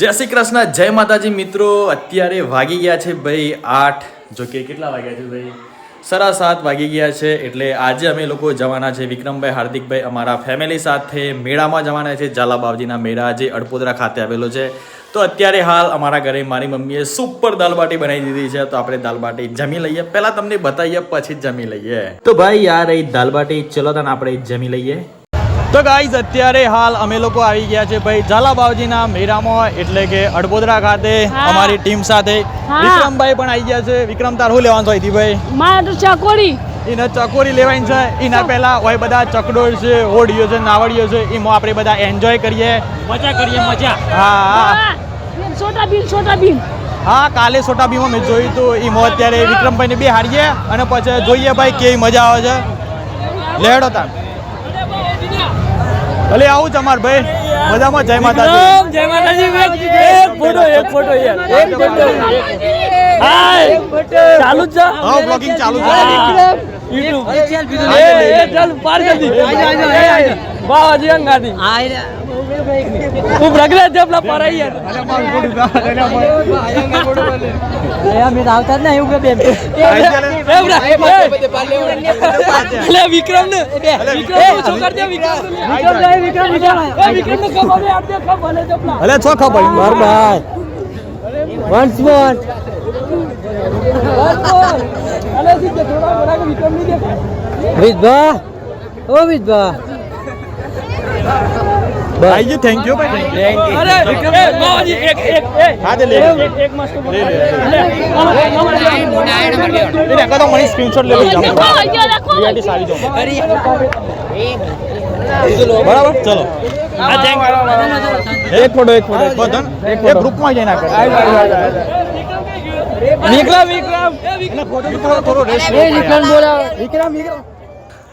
જય શ્રી કૃષ્ણ, જય માતાજી મિત્રો. અત્યારે વાગી ગયા છે ભાઈ આઠ. જો કે કેટલા વાગ્યા છે ભાઈ? સરા સાત વાગી ગયા છે, એટલે આજે અમે લોકો જવાના છે વિક્રમભાઈ, હાર્દિકભાઈ અમારા ફેમિલી સાથે. મેળામાં જવાના છે ઝાલાબાવજીના મેળા, જે અડપોદરા ખાતે આવેલો છે. તો અત્યારે હાલ અમારા ઘરે મારી મમ્મીએ સુપર દાલબાટી બનાવી દીધી છે. તો આપણે દાલબાટી જમી લઈએ. પહેલાં તમને બતાવીએ પછી જ જમી લઈએ. તો ભાઈ યાર એ દાલબાટી. ચલો તને આપણે જમી લઈએ. તો ગાઈઝ અત્યારે હાલ અમે લોકો આવી ગયા છે ભાઈ ઝાલા મેરામાં એટલે કે અડબોદરા ખાતે અમારી ટીમ સાથે. વિક્રમભાઈ પણ આવી ગયા છે. વિક્રમ તાર શું લેવાનું અહીંથી ભાઈ? મારે તો ચકોરી એને ચકોરી લેવાની છે. એના પહેલા હોય બધા ચકડોળ છે હોડીઓ છે નાવડીઓ છે એમાં આપણે બધા એન્જોય કરીએ. મજા કરીએ મજા. હા. હા. હા, છોટા બીન છોટા બીન હા કાલે છોટા બીમાં મેં જોયું હતું. એમાં અત્યારે વિક્રમભાઈને બે હારીએ અને પછી જોઈએ ભાઈ કેવી મજા આવે છે. લેડો તાર. ભલે આવું તમાર ભાઈ. મજામાં જય માતાજી. જય માતાજી એક ફોટો એક ફોટો યાર. એક ફોટો હાય. ચાલુ જ છે હા બ્લોગિંગ ચાલુ છે યુટ્યુબ એ એ ચાલ પાર કરી દી. બાવાજી અંગાતી તું પ્રગલે જબલા પર આવી યાર અલે વિક્રમ ને વિક્રમ ઓછો કર વિક્રમ. વિક્રમ. જાય વિક્રમ વિક્રમ વિક્રમ. ને દે છો ખબર માર ભાઈ. વન્સ મોર અલે સીધે થોડા બરા વિક્રમની દેખાય? વિધવા? ઓ વિધવા. ભાઈ જી થેન્ક યુ ભાઈ. અરે વિક્રમ બાવાજી એક એક એક હા લે લે. એક એક મસ્ત લે, લે, લે. લે તો મને સ્ક્રીનશોટ લેવી જામ દેખો અહીંયા દેખો રિયાલિટી સારી જો બરાબર ચલો એક ફોટો એક ફોટો બધન એક ગ્રુપમાં જઈને આ કરે વિક્રમ વિક્રમ એ વિક્રમ થોડો થોડો રેસ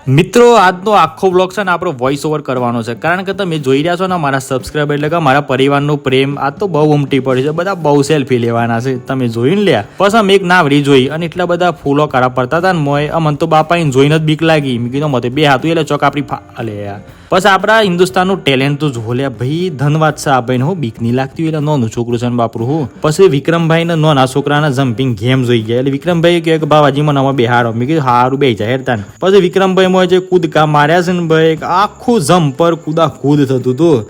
મિત્રો, આજનો આખો બ્લોગ છે ને આપણો વોઇસ ઓવર કરવાનો છે. કારણ કે તમે જોઈ રહ્યા છો ને મારા સબસ્ક્રાઇબ એટલે કે મારા પરિવારનો પ્રેમ, આ તો બહુ ઉમટી પડી છે. બધા બહુ સેલ્ફી લેવાના છે. તમે જોઈને લ્યા? પછી અમે એક નાવડી જોઈ અને એટલા બધા ફૂલો કાઢા પડતા હતા ને મોય અમને તો બાપા એને જોઈને જ બીક લાગી. મેં કીધું મતે બે હાથું એટલે ચોક આપણી ફા અલે યાર. પછી આપણા હિન્દુસ્તાનનું ટેલેન્ટ તો જોલ્યા ભાઈ. ધનવાદ છે આ ભાઈને હું બીક નહીં લાગતી એટલે નોનું છોકરું છે બાપરું હું. પછી વિક્રમભાઈ ને નોના છોકરાના જમ્પિંગ ગેમ જોઈ ગયા. એટલે વિક્રમભાઈ કહે કે બાબાજી મને આમાં બેહાડો. મેં કીધું, હારું બે જાય હેરતા પછી વિક્રમભાઈ મોય જે કૂદકા માર્યા છે ને ભાઈ આખું આખું જમ્પર કૂદા કૂદ થતું હતું.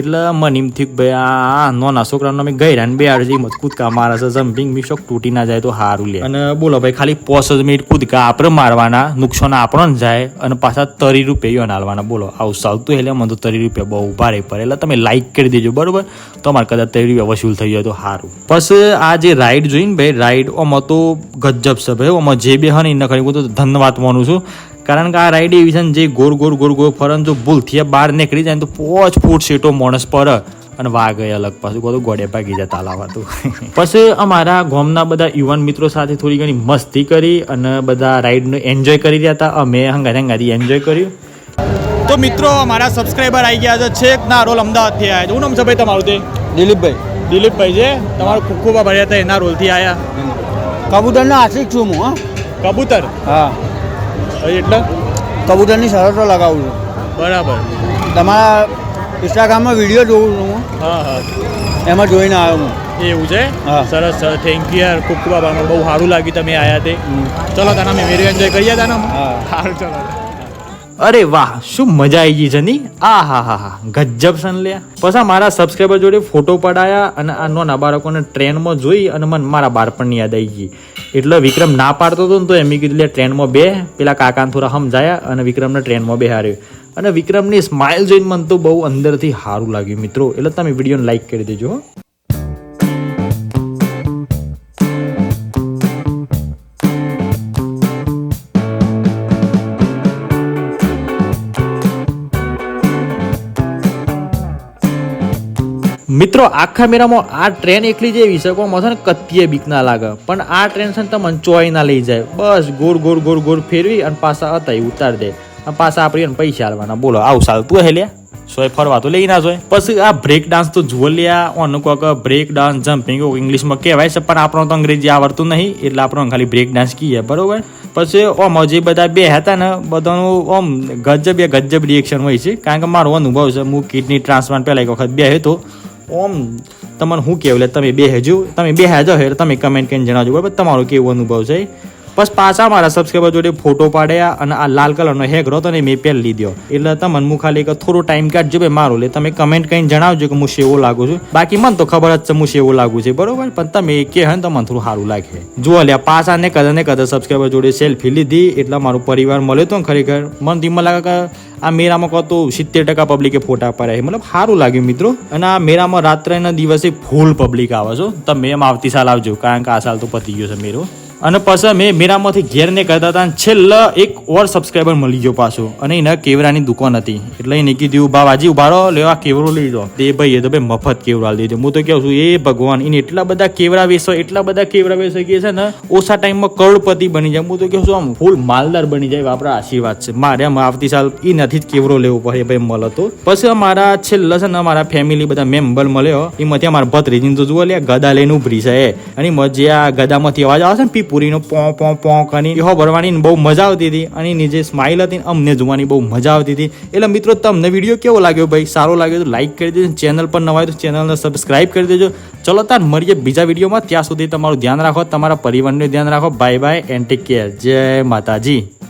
એટલે મને એમ થયું ભાઈ આ નોના છોકરાનો અમે ગયા ને બેહાડ છે મત કૂદકા મારે છે. જમ્પિંગ મિશોક તૂટી ના જાય તો સારું લે. અને બોલો ભાઈ ખાલી પોસ જ મિનિટ કૂદકા આપણે મારવાના, નુકસાન આપણો ને જાય અને પાછા તરી રૂપિયા નાલવાના બોલો, આવું ચાલતું એટલે મને તો તરી રૂપિયા બહુ ભારે પડે. એટલે તમે લાઈક કરી દેજો, બરોબર? તો અમારે કદાચ તરી રૂપિયા વસૂલ થઈ જાય તો સારું બસ આ જે રાઈડ જોઈને ભાઈ રાઈડ ઓમાં તો ગજબ છે ભાઈ. ઓમાં જે બે ખરી તો ધન્યવાદ માનું છું. કારણ કે આ રાઈડ એવી છે ને જે ગોર ગોર ગોર ગોર ફરન જો ભૂલથી બહાર નીકળી જાય ને તો પોચ ફૂટ સીટો માણસ પર અને વાઘ એ અલગ પાછું બધું ગોડે ભાગી જતા તાલાવાતું પછી અમારા ગોમના બધા યુવાન મિત્રો સાથે થોડી ઘણી મસ્તી કરી અને બધા રાઈડનું એન્જોય કરી રહ્યા હતા. અમે હંગારી હંગારી એન્જોય કર્યું. તો મિત્રો અમારા સબસ્ક્રાઈબર આવી ગયા છે. છેક ના રોલ અમદાવાદથી આવ્યા છે. હું નામ છે ભાઈ તમારું તે? દિલીપભાઈ. દિલીપભાઈ છે? તમારું ખૂબ ખૂબ આભાર. હતા એના રોલથી આવ્યા કબૂતરનો આશિક છું હું હા. કબૂતર? હા. એટલે? કબૂતરની શરતો લગાવું છું. બરાબર. તમારા ઇન્સ્ટાગ્રામમાં વીડિયો જોઉં છું હું. હા હા. એમાં જોઈને આવ્યો હું. એવું છે? હા. સરસ સર થેન્ક યુ યાર. ખૂબ ખૂબ આભાર. બહુ સારું લાગ્યું તમે આયા તે. ચલો તને અમે વેરી એન્જોય કરીએ તને. હા. સારું ચલો. અરે વાહ, શું મજા આવી ગઈ છે ની? આ હા હા હા. ગજબ સન લે પછી મારા સબસ્ક્રાઈબર જોડે ફોટો પડાયા અને આ નોના બાળકોને ટ્રેનમાં જોઈ અને મને મારા બાળપણની યાદ આવી ગઈ. એટલે વિક્રમ ના પાડતો હતો ને તો એમ કીધું ટ્રેનમાં બે. પેલા કાકાને થોડા સમજાયા અને વિક્રમને ટ્રેનમાં બેહાર્યો. અને વિક્રમની સ્માઇલ જોઈને મને તો બહુ અંદરથી સારું લાગ્યું મિત્રો. એટલે તમે વિડીયોને લાઈક કરી દેજો મિત્રો, આખા મેળામાં આ ટ્રેન એકલી જેવી છે કોઈ છે ને કત્તીએ બીક ના લાગે. પણ આ ટ્રેન છે ને તમને ચોઈ ના લઈ જાય. બસ ગોર ગોર ગોર ગોર ફેરવી અને પાછા હતા ઉતાર દે. અને પાછા આપણે એને પૈસા આલવાના. બોલો, આવું ચાલતું હે લ્યા? સોય ફરવા તો લઈ ના જોય. પછી આ બ્રેક ડાન્સ તો જુઓ લ્યા. ઓનું કોક બ્રેક ડાન્સ જમ્પિંગ ઇંગ્લિશમાં કહેવાય છે, પણ આપણો તો અંગ્રેજી આવડતું નહીં. એટલે આપણો ખાલી બ્રેક ડાન્સ કહીએ, બરોબર? પછી ઓમ જે બધા બે હતા ને, બધાનું ઓમ ગજબ એ ગજબ રિએક્શન હોય છે. કારણ કે મારો અનુભવ છે, હું કિડની ટ્રાન્સપ્લાન્ટ પહેલાં એક વખત બે હતો. ઓમ, તમને શું કહેવું એટલે તમે બે હેજો તમે બે હેજો એટલે તમે કમેન્ટ કરીને જણાવજો. બરાબર? તમારો કેવો અનુભવ છે? બસ પાછા મારા સબસ્ક્રાઈબર જોડે ફોટો પાડ્યા અને આ લાલ કલરનો હેક રહ્યો અને મેં પહેલ લીધો. એટલે તમને હું ખાલી થોડો ટાઈમ કાઢજો ભાઈ, મારો લે. તમે કમેન્ટ કરીને જણાવજો કે હું સેવો લાગુ છું. બાકી મને તો ખબર જ છે હું સેવો લાગુ છે, બરોબર? પણ તમે કે હે તો મને થોડું સારું લાગે. જુઓ લ્યા, પાછા ને કદા ને કદા સબસ્ક્રાઈબર જોડે સેલ્ફી લીધી, એટલે મારો પરિવાર મળ્યો તો ને ખરેખર. મને તો લાગે કે આ મેરામાં કહો તો સિત્તેર ટકા પબ્લિકે ફોટા પાડ્યા મતલબ સારું લાગ્યું મિત્રો. અને આ મેરામાં રાત્રેના દિવસે ફૂલ પબ્લિક આવે છો તમે એમ આવતી સાલ આવજો, કારણ કે આ સાલ તો પતી ગયો છે મેરો અને પછી મેં મીરામાંથી ઘેર ને કરતા હતા અને છેલ્લા એક ઓર સબસ્ક્રાઈબર મળી ગયો પાછો. અને એના કેવરાની દુકાન હતી. એટલે એને કીધું બાવાજી ઉભારો લેવા કેવરો લઈ દો તે ભાઈ એ તો ભાઈ મફત કેવરા લીધો હું તો કહું છું, એ ભગવાન, એને એટલા બધા કેવરા વેચો, એટલા બધા કેવરા વેચો કે છે ને, ઓછા ટાઈમમાં કરોડપતિ બની જાય. હું તો કહું છું, આમ ફૂલ માલદાર બની જાય. આપણા આશીર્વાદ છે. મારે આમ આવતી સાલ એ નથી જ કેવરો લેવો પડે ભાઈ મળે તો. પછી અમારા છેલ્લા છે ને, અમારા ફેમિલી બધા મેમ્બર મળ્યો. એમાંથી અમારા ભત્રીજીને તો જુઓ લે ગદા લઈને ઉભરી છે. અને જે આ ગદામાંથી અવાજ આવે છે ને પીપુરીનો પોં પોં પોં કરી એહો ભરવાની બહુ મજા આવતી હતી અને એની જે સ્માઇલ હતી અમને જોવાની બહુ મજા આવતી હતી. એટલે મિત્રો, તમને વીડિયો કેવો લાગ્યો ભાઈ? સારો લાગ્યો તો લાઈક કરી દેજો ચેનલ પર નવા તો ચેનલને સબસ્ક્રાઇબ કરી દેજો. ચલો તાર મળીએ બીજા વિડીયોમાં. ત્યાં સુધી તમારું ધ્યાન રાખો, તમારા પરિવારનું ધ્યાન રાખો. Bye bye and take care જય માતાજી.